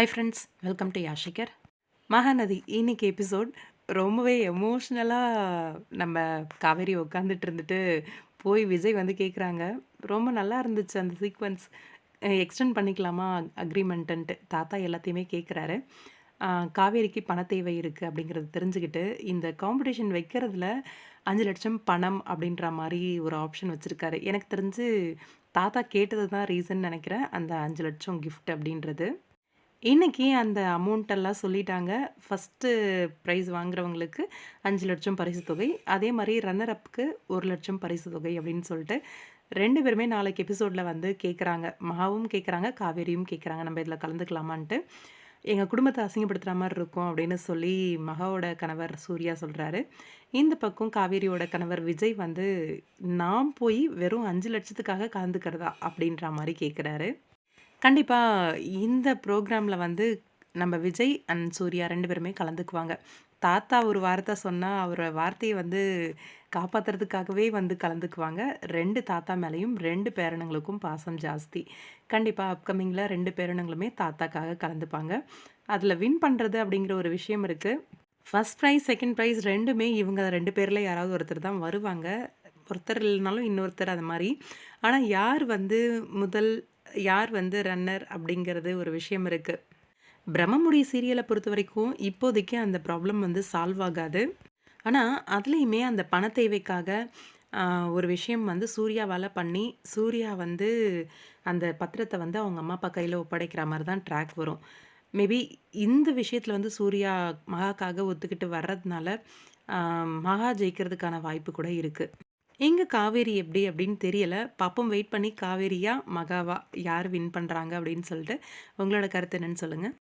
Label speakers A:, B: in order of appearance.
A: High friends welcome to யாஷிகர் மகாநதி இன்னைக்கு episode ரொம்பவே எமோஷ்னலாக நம்ம காவேரி உட்காந்துட்டு இருந்துட்டு போய் விஜய் வந்து கேட்குறாங்க ரொம்ப நல்லா இருந்துச்சு அந்த சீக்வன்ஸ் எக்ஸ்டெண்ட் பண்ணிக்கலாமா அக்ரிமெண்ட்டுன்ட்டு தாத்தா எல்லாத்தையுமே கேட்குறாரு காவேரிக்கு பண தேவை இருக்குது அப்படிங்கிறது தெரிஞ்சுக்கிட்டு இந்த காம்படிஷன் வைக்கிறதுல அஞ்சு லட்சம் பணம் அப்படின்ற மாதிரி ஒரு ஆப்ஷன் வச்சுருக்காரு. எனக்கு தெரிஞ்சு தாத்தா கேட்டது தான் ரீசன் நினைக்கிறேன். அந்த அஞ்சு லட்சம் கிஃப்ட் அப்படின்றது. இன்றைக்கி அந்த அமௌண்ட்டெல்லாம் சொல்லிட்டாங்க. ஃபஸ்ட்டு ப்ரைஸ் வாங்குறவங்களுக்கு அஞ்சு லட்சம் பரிசு தொகை. அதே மாதிரி ரன்னர் அப்புக்கு ஒரு லட்சம் பரிசு தொகை அப்படின்னு சொல்லிட்டு ரெண்டு பேருமே நாளைக்கு எபிசோடில் வந்து கேட்குறாங்க மகாவும் கேட்குறாங்க காவேரியும் கேட்குறாங்க நம்ம இதில் கலந்துக்கலாமான்ட்டு. எங்கள் குடும்பத்தை அசிங்கப்படுத்துகிற மாதிரி இருக்கும் அப்படின்னு சொல்லி மகாவோட கணவர் சூர்யா சொல்கிறாரு இந்த பக்கம் காவேரியோட கணவர் விஜய் வந்து நான் போய் வெறும் அஞ்சு லட்சத்துக்காக கலந்துக்கிறதா? அப்படின்ற மாதிரி கேட்குறாரு கண்டிப்பாக இந்த ப்ரோக்ராமில் வந்து நம்ம விஜய் அண்ட் சூர்யா ரெண்டு பேருமே கலந்துக்குவாங்க. தாத்தா ஒரு வார்த்தை சொன்னால் அவரோட வார்த்தையை வந்து காப்பாற்றுறதுக்காகவே வந்து கலந்துக்குவாங்க. ரெண்டு தாத்தா மேலேயும் ரெண்டு பேரனுங்களுக்கும் பாசம் ஜாஸ்தி. கண்டிப்பாக அப்கமிங்கில் ரெண்டு பேரனுங்களுமே தாத்தாக்காக கலந்துப்பாங்க. அதில் வின் பண்ணுறது அப்படிங்கிற ஒரு விஷயம் இருக்குது ஃபஸ்ட் ப்ரைஸ் செகண்ட் ப்ரைஸ் ரெண்டுமே இவங்க ரெண்டு பேரில் யாராவது ஒருத்தர் தான் வருவாங்க. ஒருத்தர் இல்லைனாலும் இன்னொருத்தர் அது மாதிரி. ஆனால் யார் வந்து முதல் யார் வந்து ரன்னர் அப்படிங்கிறது ஒரு விஷயம் இருக்குது பிரம்மமுடி சீரியலை பொறுத்த வரைக்கும் இப்போதைக்கு அந்த ப்ராப்ளம் வந்து சால்வ் ஆகாது. ஆனால் அதுலேயுமே அந்த பண தேவைக்காக ஒரு விஷயம் வந்து சூர்யாவால் பண்ணி சூர்யா வந்து அந்த பத்திரத்தை வந்து அவங்க அம்மா அப்பா கையில் ஒப்படைக்கிற மாதிரி தான் ட்ராக் வரும். மேபி இந்த விஷயத்தில் வந்து சூர்யா மகாக்காக ஒத்துக்கிட்டு வர்றதுனால மகா ஜெயிக்கிறதுக்கான வாய்ப்பு கூட இருக்குது எங்கே காவேரி எப்படி அப்படின்னு தெரியல. பாப்போம் வெயிட் பண்ணி காவேரியா, மகாவா யார் வின் பண்ணுறாங்க அப்படின்னு சொல்லிட்டு, உங்களோட கருத்து என்னன்னு சொல்லுங்கள்